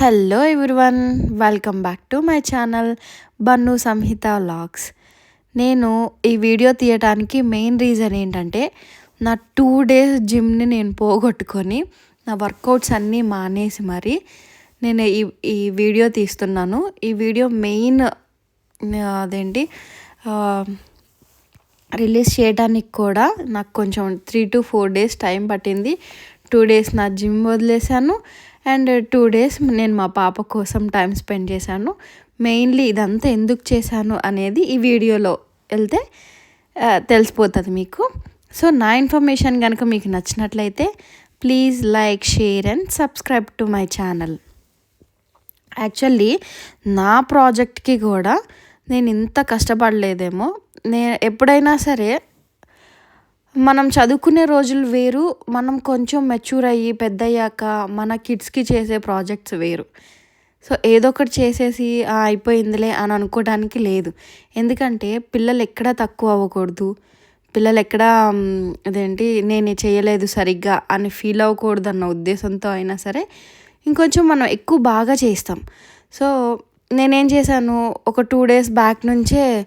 Hello everyone welcome back to my channel Bannu Samhitha logs నేను ఈ video తీయటానికి main reason ఏంటంటే నా టూ డేస్ జిమ్ని నేను పోగొట్టుకొని నా వర్కౌట్స్ అన్నీ మానేసి మరి నేను ఈ ఈ వీడియో తీస్తున్నాను. ఈ వీడియో మెయిన్ అదేంటి రిలీజ్ చేయడానికి కూడా నాకు కొంచెం three to four days time పట్టింది. టూ డేస్ నా జిమ్ వదిలేశాను. అండ్ టూ డేస్ నేను మా పాప కోసం టైం స్పెండ్ చేశాను. మెయిన్లీ ఇదంతా ఎందుకు చేశాను అనేది ఈ వీడియోలో వెళ్తే తెలిసిపోతుంది మీకు. సో నా ఇన్ఫర్మేషన్ కనుక మీకు నచ్చినట్లయితే please like share and subscribe to my channel. Actually నా ప్రాజెక్ట్కి కూడా నేను ఇంత కష్టపడలేదేమో. నే ఎప్పుడైనా సరే మనం చదువుకునే రోజులు వేరు మనం కొంచెం మెచ్యూర్ అయ్యి పెద్దయ్యాక మన కిడ్స్కి చేసే ప్రాజెక్ట్స్ వేరు. సో ఏదో ఒకటి చేసేసి అయిపోయిందిలే అని అనుకోవడానికి లేదు. ఎందుకంటే పిల్లలు ఎక్కడ తక్కువ అవ్వకూడదు. పిల్లలు ఎక్కడ అదేంటి నేను చేయలేదు సరిగ్గా అని ఫీల్ అవ్వకూడదు అన్న ఉద్దేశంతో అయినా సరే ఇంకొంచెం మనం ఎక్కువ బాగా చేస్తాం. సో నేనేం చేశాను ఒక టూ డేస్ బ్యాక్ నుంచే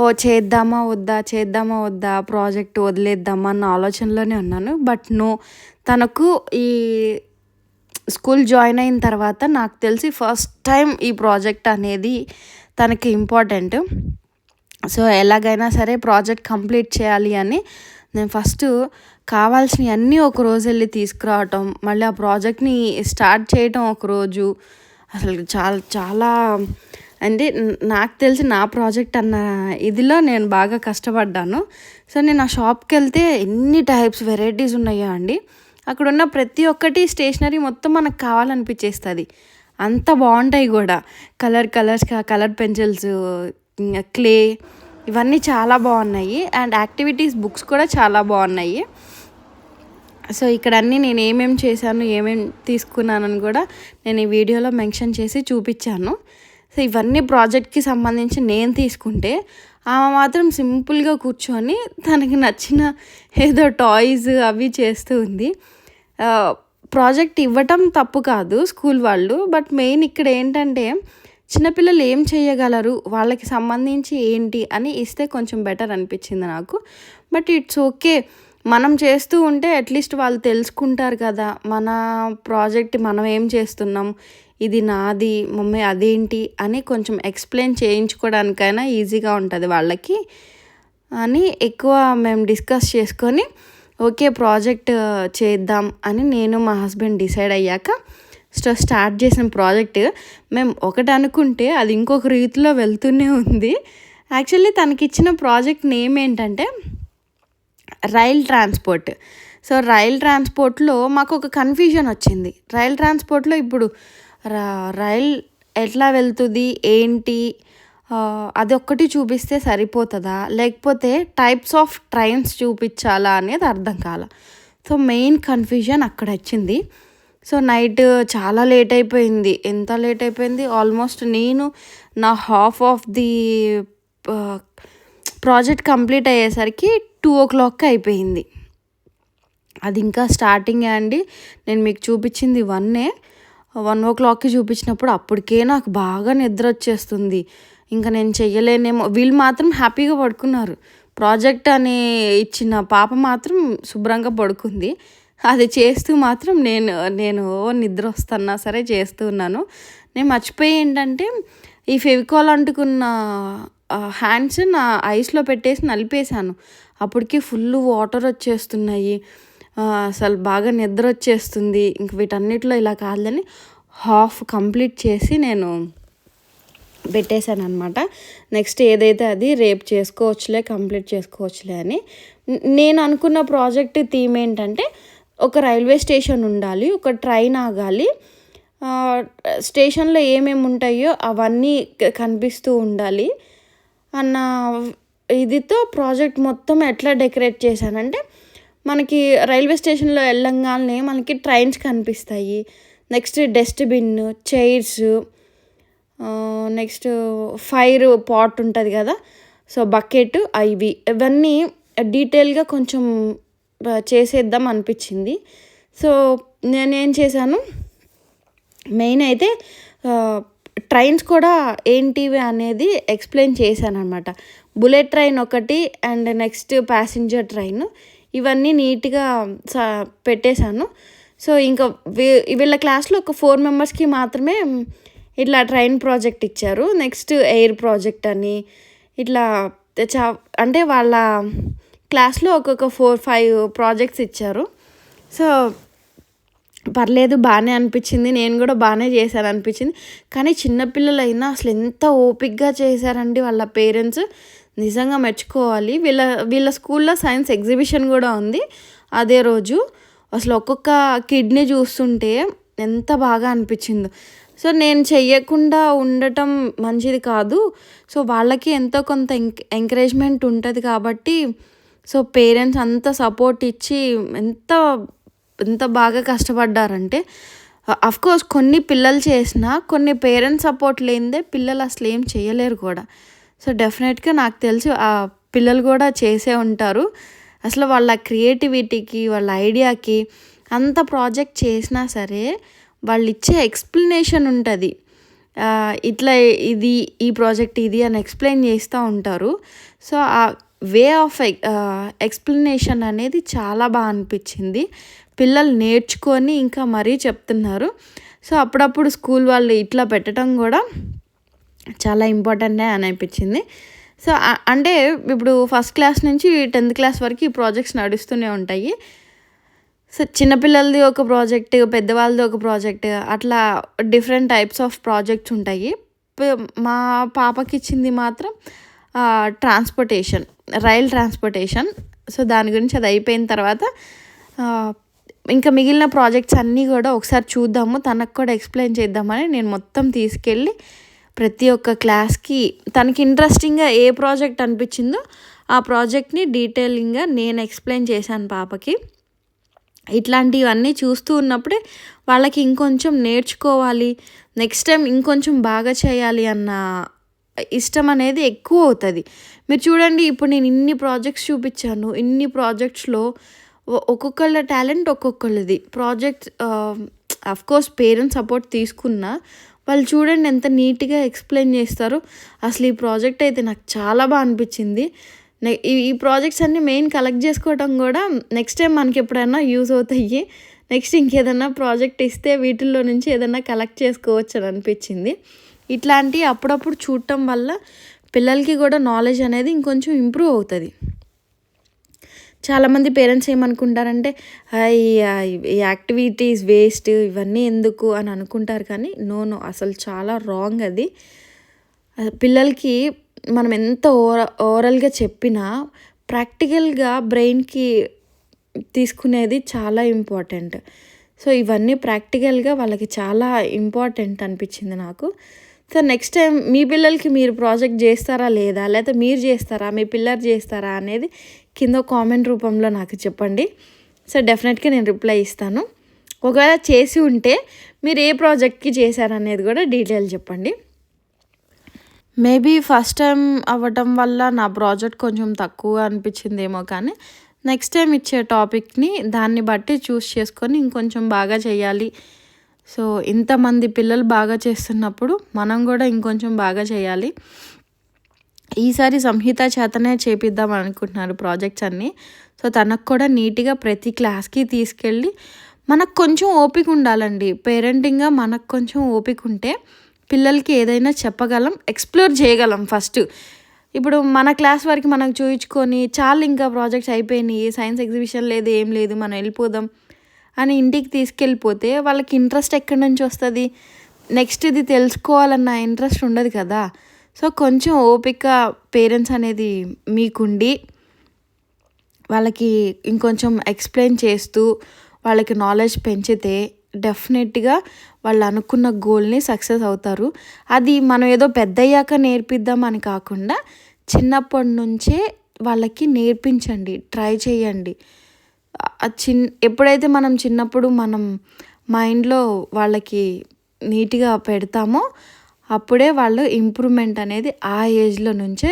ఓ చేద్దామా వద్దా చేద్దామా వద్దా ప్రాజెక్ట్ వదిలేద్దామా అన్న ఆలోచనలోనే ఉన్నాను. బట్ నో తనకు ఈ స్కూల్ జాయిన్ అయిన తర్వాత నాకు తెలిసి ఫస్ట్ టైం ఈ ప్రాజెక్ట్ అనేది తనకి ఇంపార్టెంట్. సో ఎలాగైనా సరే ప్రాజెక్ట్ కంప్లీట్ చేయాలి అని నేను ఫస్ట్ కావాల్సినవన్నీ ఒక రోజు వెళ్ళి తీసుకురావటం మళ్ళీ ఆ ప్రాజెక్ట్ని స్టార్ట్ చేయటం ఒక రోజు. అసలు చాలా చాలా అంటే నాకు తెలిసి నా ప్రాజెక్ట్ అన్న ఇదిలో నేను బాగా కష్టపడ్డాను. సో నేను ఆ షాప్కి వెళ్తే ఎన్ని టైప్స్ వెరైటీస్ ఉన్నాయో అండి. అక్కడ ఉన్న ప్రతి ఒక్కటి స్టేషనరీ మొత్తం మనకు కావాలనిపించేస్తుంది అంత బాగుంటాయి కూడా. Colour colours colour pencils clay ఇవన్నీ చాలా బాగున్నాయి. అండ్ యాక్టివిటీస్ బుక్స్ కూడా చాలా బాగున్నాయి. సో ఇక్కడ అన్నీ నేను ఏమేమి చేశాను ఏమేమి తీసుకున్నానని కూడా నేను ఈ వీడియోలో మెన్షన్ చేసి చూపించాను సో ఇవన్నీ ప్రాజెక్ట్కి సంబంధించి నేను తీసుకుంటే ఆమె మాత్రం సింపుల్గా కూర్చొని తనకి నచ్చిన ఏదో టాయ్స్ అవి చేస్తూ ఉంది. ప్రాజెక్ట్ ఇవ్వటం తప్పు కాదు స్కూల్ వాళ్ళు బట్ మెయిన్ ఇక్కడ ఏంటంటే చిన్నపిల్లలు ఏం చేయగలరు వాళ్ళకి సంబంధించి ఏంటి అని ఇస్తే కొంచెం బెటర్ అనిపించింది నాకు. బట్ ఇట్స్ ఓకే మనం చేస్తూ ఉంటే అట్లీస్ట్ వాళ్ళు తెలుసుకుంటారు కదా మన ప్రాజెక్ట్ మనం ఏం చేస్తున్నాం ఇది నాది మమ్మీ అదేంటి అని కొంచెం ఎక్స్ప్లెయిన్ చేయించుకోవడానికైనా ఈజీగా ఉంటుంది వాళ్ళకి అని ఎక్కువ మేము డిస్కస్ చేసుకొని ఓకే ప్రాజెక్ట్ చేద్దాం అని నేను మా హస్బెండ్ డిసైడ్ అయ్యాక సో స్టార్ట్ చేసిన ప్రాజెక్ట్ మేము ఒకటి అనుకుంటే అది ఇంకొక రీతిలో వెళ్తూనే ఉంది. యాక్చువల్లీ తనకి ఇచ్చిన ప్రాజెక్ట్ నేమ్ ఏంటంటే రైల్ ట్రాన్స్పోర్ట్ సో రైల్ ట్రాన్స్పోర్ట్లో మాకు ఒక కన్ఫ్యూజన్ వచ్చింది. రైల్ ట్రాన్స్పోర్ట్లో ఇప్పుడు రా- రైల్ ఎట్లా వెళ్తుంది ఏంటి? అది ఒక్కటి చూపిస్తే సరిపోతుందా? లేకపోతే టైప్స్ ఆఫ్ ట్రైన్స్ చూపించాలా అనేది అర్థం కాల. సో మెయిన్ కన్ఫ్యూజన్ అక్కడ వచ్చింది. సో నైట్ చాలా లేట్ అయిపోయింది. ఎంత లేట్ అయిపోయింది? ఆల్మోస్ట్ నేను నా half of the project complete అయ్యేసరికి టూ ఓ క్లాక్కి అయిపోయింది. అది ఇంకా స్టార్టింగే అండి. నేను మీకు చూపించింది వన్నే. వన్ ఓ క్లాక్కి చూపించినప్పుడు అప్పటికే నాకు బాగా నిద్ర వచ్చేస్తుంది. ఇంకా నేను చెయ్యలేనేమో. వీళ్ళు మాత్రం హ్యాపీగా పడుకున్నారు. ప్రాజెక్ట్ అని ఇచ్చిన పాప మాత్రం శుభ్రంగా పడుకుంది. అది చేస్తూ మాత్రం నేను నేను ఓ నిద్ర వస్తున్నా సరే చేస్తూ ఉన్నాను. నేను మర్చిపోయి ఏంటంటే ఈ ఫెవికాల్ అంటుకున్న హ్యాండ్స్ నా ఐస్లో పెట్టేసి నలిపేశాను. అప్పటికి ఫుల్ వాటర్ వచ్చేస్తున్నాయి. అసలు బాగా నిద్ర వచ్చేస్తుంది. ఇంక వీటన్నిటిలో ఇలా కాదని హాఫ్ కంప్లీట్ చేసి నేను పెట్టేశాను అనమాట నెక్స్ట్ ఏదైతే అది రేపు చేసుకోవచ్చులే కంప్లీట్ చేసుకోవచ్చులే అని. నేను అనుకున్న ప్రాజెక్ట్ థీమ్ ఏంటంటే ఒక రైల్వే స్టేషన్ ఉండాలి ఒక ట్రైన్ ఆగాలి. స్టేషన్లో ఏమేమి ఉంటాయో అవన్నీ కనిపిస్తూ ఉండాలి. అన్న ఇదితో ప్రాజెక్ట్ మొత్తం ఎట్లా డెకరేట్ చేశానంటే మనకి రైల్వే స్టేషన్లో వెళ్ళంగానే మనకి ట్రైన్స్ కనిపిస్తాయి. Next dustbin chairs next fire pot ఉంటుంది కదా. సో బకెట్ ఇవి ఇవన్నీ డీటెయిల్గా కొంచెం చేసేద్దాం అనిపించింది. సో నేనేం చేశాను మెయిన్ అయితే ట్రైన్స్ కూడా ఏంటివి అనేది ఎక్స్ప్లెయిన్ చేశాను అనమాట బుల్లెట్ ట్రైన్ ఒకటి అండ్ నెక్స్ట్ ప్యాసింజర్ ట్రైన్. ఇవన్నీ నీట్గా సా పెట్టేశాను. సో ఇంకా వీళ్ళ క్లాస్లో ఒక ఫోర్ మెంబర్స్కి మాత్రమే ఇట్లా ట్రైన్ ప్రాజెక్ట్ ఇచ్చారు. నెక్స్ట్ ఎయిర్ ప్రాజెక్ట్ అని ఇట్లా చా అంటే వాళ్ళ క్లాస్లో ఒక్కొక్క ఫోర్ ఫైవ్ ప్రాజెక్ట్స్ ఇచ్చారు. సో పర్లేదు బాగానే అనిపించింది. నేను కూడా బాగానే చేశాను అనిపించింది కానీ చిన్నపిల్లలు అయినా అసలు ఎంత ఓపిక్గా చేశారండి వాళ్ళ పేరెంట్స్. నిజంగా మెచ్చుకోవాలి. వీళ్ళ వీళ్ళ స్కూల్లో సైన్స్ ఎగ్జిబిషన్ కూడా ఉంది. అదే రోజు అసలు ఒక్కొక్క కిడ్నీ చూస్తుంటే ఎంత బాగా అనిపించిందో. సో నేను చెయ్యకుండా ఉండటం మంచిది కాదు. సో వాళ్ళకి ఎంతో కొంత ఎంకరేజ్మెంట్ ఉంటుంది కాబట్టి సో పేరెంట్స్ అంత సపోర్ట్ ఇచ్చి ఎంత ఎంత బాగా కష్టపడ్డారంటే కోర్స్ కొన్ని పిల్లలు చేసినా కొన్ని పేరెంట్స్ సపోర్ట్ లేనిదే పిల్లలు అసలు ఏం చేయలేరు కూడా. సో డెఫినెట్గా నాకు తెలిసి ఆ పిల్లలు కూడా చేసే ఉంటారు. అసలు వాళ్ళ క్రియేటివిటీకి వాళ్ళ ఐడియాకి అంత ప్రాజెక్ట్ చేసినా సరే వాళ్ళు ఇచ్చే ఎక్స్ప్లెనేషన్ ఉంటుంది. ఇట్లా ఇది ఈ ప్రాజెక్ట్ ఇది అని ఎక్స్ప్లెయిన్ చేస్తూ ఉంటారు. సో ఆ వే ఆఫ్ ఎక్స్ప్లెనేషన్ అనేది చాలా బాగా అనిపించింది. పిల్లలు నేర్చుకొని ఇంకా మరీ చెప్తున్నారు. సో అప్పుడప్పుడు స్కూల్ వాళ్ళు ఇట్లా పెట్టడం కూడా చాలా ఇంపార్టెంట్ అని అనిపించింది. సో అంటే ఇప్పుడు ఫస్ట్ క్లాస్ నుంచి టెన్త్ క్లాస్ వరకు ఈ ప్రాజెక్ట్స్ నడుస్తూనే ఉంటాయి. సో చిన్నపిల్లలది ఒక ప్రాజెక్ట్ పెద్దవాళ్ళది ఒక ప్రాజెక్ట్ అట్లా డిఫరెంట్ టైప్స్ ఆఫ్ ప్రాజెక్ట్స్ ఉంటాయి. మా పాపకి ఇచ్చింది మాత్రం ట్రాన్స్పోర్టేషన్ రైల్ ట్రాన్స్పోర్టేషన్. సో దాని గురించి అది అయిపోయిన తర్వాత ఇంకా మిగిలిన ప్రాజెక్ట్స్ అన్నీ కూడా ఒకసారి చూద్దాము తనకు కూడా ఎక్స్ప్లెయిన్ చేద్దామని నేను మొత్తం తీసుకెళ్ళి ప్రతి ఒక్క క్లాస్కి తనకి ఇంట్రెస్టింగ్గా ఏ ప్రాజెక్ట్ అనిపించిందో ఆ ప్రాజెక్ట్ని డీటెయిలింగ్గా నేను ఎక్స్ప్లెయిన్ చేశాను పాపకి. ఇట్లాంటివన్నీ చూస్తూ ఉన్నప్పుడే వాళ్ళకి ఇంకొంచెం నేర్చుకోవాలి నెక్స్ట్ టైం ఇంకొంచెం బాగా చేయాలి అన్న ఇష్టం అనేది ఎక్కువ అవుతుంది. మీరు చూడండి ఇప్పుడు నేను ఇన్ని ప్రాజెక్ట్స్ చూపించాను ఇన్ని ప్రాజెక్ట్స్లో ఒక్కొక్కళ్ళ టాలెంట్ ఒక్కొక్కళ్ళది. ప్రాజెక్ట్ కోర్స్ పేరెంట్స్ సపోర్ట్ తీసుకున్నా వాళ్ళు చూడండి ఎంత నీట్గా ఎక్స్ప్లెయిన్ చేస్తారు. అసలు ఈ ప్రాజెక్ట్ అయితే నాకు చాలా బాగా అనిపించింది. ఈ ప్రాజెక్ట్స్ అన్నీ మెయిన్ కలెక్ట్ చేసుకోవడం కూడా నెక్స్ట్ టైం మనకి ఎప్పుడైనా యూజ్ అవుతాయి. నెక్స్ట్ ఇంకేదన్నా ప్రాజెక్ట్ ఇస్తే వీటిల్లో నుంచి ఏదన్నా కలెక్ట్ చేసుకోవచ్చు అని అనిపించింది. ఇట్లాంటి అప్పుడప్పుడు చూడటం వల్ల పిల్లలకి కూడా నాలెడ్జ్ అనేది ఇంకొంచెం ఇంప్రూవ్ అవుతుంది. చాలామంది పేరెంట్స్ ఏమనుకుంటారంటే ఈ యాక్టివిటీస్ వేస్ట్ ఇవన్నీ ఎందుకు? అని అనుకుంటారు కానీ నో నో అసలు చాలా రాంగ్ అది. పిల్లలకి మనం ఎంత ఓర ఓరల్గా చెప్పినా ప్రాక్టికల్గా బ్రెయిన్కి తీసుకునేది చాలా ఇంపార్టెంట్. సో ఇవన్నీ ప్రాక్టికల్గా వాళ్ళకి చాలా ఇంపార్టెంట్ అనిపించింది నాకు. సో నెక్స్ట్ టైం మీ పిల్లలకి మీరు ప్రాజెక్ట్ చేస్తారా లేదా? లేకపోతే మీరు చేస్తారా? మీ పిల్లలు చేస్తారా అనేది కింద కామెంట్ రూపంలో నాకు చెప్పండి. సో డెఫినెట్గా నేను రిప్లై ఇస్తాను. ఒకవేళ చేసి ఉంటే మీరు ఏ ప్రాజెక్ట్కి చేశారనేది కూడా డీటెయిల్ చెప్పండి. మేబీ ఫస్ట్ టైం అవ్వటం వల్ల నా ప్రాజెక్ట్ కొంచెం తక్కువ అనిపించిందేమో కానీ నెక్స్ట్ టైం ఇచ్చే టాపిక్ని దాన్ని బట్టి చూస్ చేసుకొని ఇంకొంచెం బాగా చేయాలి. సో ఇంతమంది పిల్లలు బాగా చేస్తున్నప్పుడు మనం కూడా ఇంకొంచెం బాగా చేయాలి. ఈసారి సంహిత చేతనే చేపిద్దాం అనుకుంటున్నారు ప్రాజెక్ట్స్ అన్నీ. సో తనకు కూడా నీట్గా ప్రతి క్లాస్కి తీసుకెళ్ళి మనకు కొంచెం ఓపిక ఉండాలండి. పేరెంటింగ్గా మనకు కొంచెం ఓపిక ఉంటే పిల్లలకి ఏదైనా చెప్పగలం ఎక్స్ప్లోర్ చేయగలం ఫస్ట్ ఇప్పుడు మన క్లాస్ వరకు మనకు చూయించుకొని చాలు ఇంకా ప్రాజెక్ట్స్ అయిపోయినాయి సైన్స్ ఎగ్జిబిషన్ లేదు ఏం లేదు మనం వెళ్ళిపోదాం అని ఇంటికి తీసుకెళ్ళిపోతే వాళ్ళకి ఇంట్రెస్ట్ ఎక్కడి నుంచి వస్తుంది? నెక్స్ట్ ఇది తెలుసుకోవాలన్న ఇంట్రెస్ట్ ఉండదు కదా. సో కొంచెం ఓపిక పేరెంట్స్ అనేది మీకుండి వాళ్ళకి ఇంకొంచెం ఎక్స్ప్లెయిన్ చేస్తూ వాళ్ళకి నాలెడ్జ్ పెంచితే డెఫినెట్గా వాళ్ళు అనుకున్న గోల్ని సక్సెస్ అవుతారు. అది మనం ఏదో పెద్దయ్యాక నేర్పిద్దామని కాకుండా చిన్నప్పటి నుంచే వాళ్ళకి నేర్పించండి ట్రై చేయండి. చిన్ ఎప్పుడైతే మనం చిన్నప్పుడు మనం మైండ్లో వాళ్ళకి నీట్గా పెడతామో అప్పుడే వాళ్ళు ఇంప్రూవ్మెంట్ అనేది ఆ ఏజ్లో నుంచే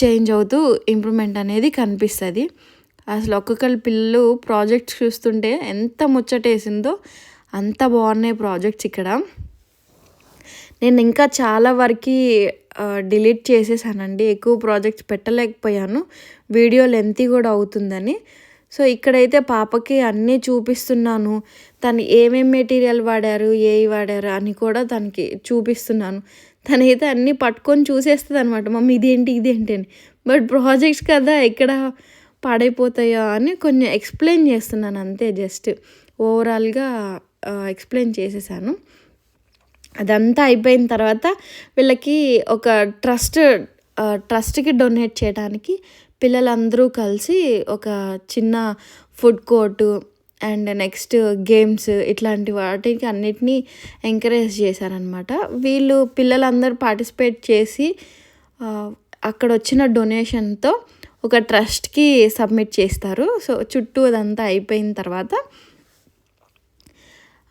చేంజ్ అవుతూ ఇంప్రూవ్మెంట్ అనేది కనిపిస్తుంది. అసలు ఒక్కొక్కరి పిల్లలు ప్రాజెక్ట్స్ చూస్తుంటే ఎంత ముచ్చటేసిందో అంత బాగున్నాయి ప్రాజెక్ట్స్ ఇక్కడ. నేను ఇంకా చాలా వరకు డిలీట్ చేసేసానండి. ఎక్కువ ప్రాజెక్ట్స్ పెట్టలేకపోయాను. వీడియో లెంతీ కూడా అవుతుందని. సో ఇక్కడైతే పాపకి అన్నీ చూపిస్తున్నాను. తను ఏమేమి మెటీరియల్ వాడారు ఏవి వాడారు అని కూడా తనకి చూపిస్తున్నాను. తనైతే అన్నీ పట్టుకొని చూసేస్తుంది అనమాట మమ్మీ ఇదేంటి ఇదేంటి అని. బట్ ప్రాజెక్ట్స్ కదా ఎక్కడ పాడైపోతాయో అని కొంచెం ఎక్స్ప్లెయిన్ చేస్తున్నాను. అంతే జస్ట్ ఓవరాల్గా ఎక్స్ప్లెయిన్ చేసేసాను. అదంతా అయిపోయిన తర్వాత వీళ్ళకి ఒక ట్రస్ట్ ట్రస్ట్కి డొనేట్ చేయడానికి పిల్లలందరూ కలిసి ఒక చిన్న food court and next games ఇట్లాంటి వాటికి అన్నిటినీ ఎంకరేజ్ చేశారనమాట వీళ్ళు పిల్లలందరూ పార్టిసిపేట్ చేసి అక్కడ వచ్చిన డొనేషన్తో ఒక ట్రస్ట్కి సబ్మిట్ చేస్తారు. సో చుట్టూ అదంతా అయిపోయిన తర్వాత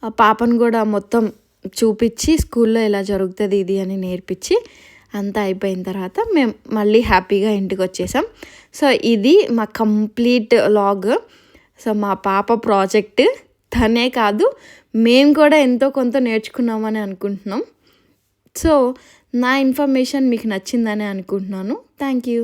పాపను కూడా మొత్తం చూపించి స్కూల్లో ఎలా జరుగుతుంది ఇది అని నేర్పించి అంతా అయిపోయిన తర్వాత మేము మళ్ళీ హ్యాపీగా ఇంటికి వచ్చేసాం. సో ఇది మా కంప్లీట్ లాగ్. సో మా పాప ప్రాజెక్ట్ తనే కాదు మేము కూడా ఎంతో కొంత నేర్చుకున్నామని అనుకుంటున్నాం. సో నా ఇన్ఫర్మేషన్ మీకు నచ్చిందని అనుకుంటున్నాను. Thank you.